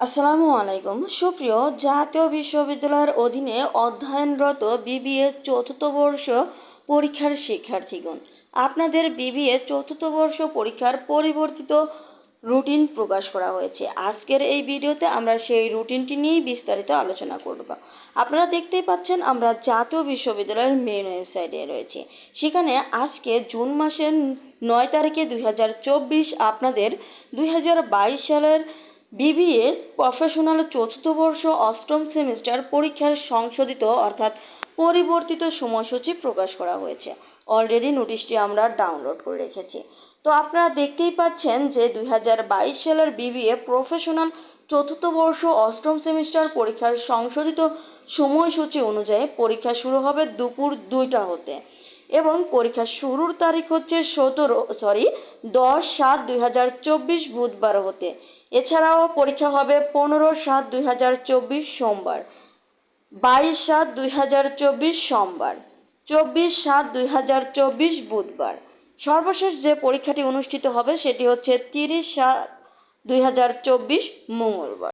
আসসালামু আলাইকুম। সুপ্রিয়, জাতীয় বিশ্ববিদ্যালয়ের অধীনে অধ্যয়নরত বিবিএ চতুর্থ বর্ষ পরীক্ষার শিক্ষার্থীগণ, আপনাদের বিবিএ চতুর্থ বর্ষ পরীক্ষার পরিবর্তিত রুটিন প্রকাশ করা হয়েছে। আজকের এই ভিডিওতে আমরা সেই রুটিনটি নিয়েই বিস্তারিত আলোচনা করব। আপনারা দেখতেই পাচ্ছেন, আমরা জাতীয় বিশ্ববিদ্যালয়ের মেন ওয়েবসাইটে রয়েছে। সেখানে আজকে জুন মাসের নয় তারিখে দুই হাজার চব্বিশ আপনাদের দুই হাজার বাইশ সালের বিবিএ প্রফেশনাল চতুর্থ বর্ষ অষ্টম সেমিস্টার পরীক্ষার সংশোধিত অর্থাৎ পরিবর্তিত সময়সূচি প্রকাশ করা হয়েছে। অলরেডি নোটিশটি আমরা ডাউনলোড করে রেখেছি। তো আপনারা দেখতেই পাচ্ছেন যে দুই হাজার বাইশ সালের বিবিএ প্রফেশনাল চতুর্থ বর্ষ অষ্টম সেমিস্টার পরীক্ষার সংশোধিত সময়সূচি অনুযায়ী পরীক্ষা শুরু হবে দুপুর দুইটা হতে এবং পরীক্ষা শুরুর তারিখ হচ্ছে সতেরো সরি দশ সাত দুই হাজার চব্বিশ বুধবার হতে। এছাড়াও পরীক্ষা হবে পনেরো সাত দুই হাজার চব্বিশ সোমবার, বাইশ সাত দুই হাজার চব্বিশ সোমবার। চব্বিশ সাত দুই হাজার চব্বিশ বুধবার। সর্বশেষ যে পরীক্ষাটি অনুষ্ঠিত হবে সেটি হচ্ছে তিরিশ সাত দুই হাজার চব্বিশ মঙ্গলবার।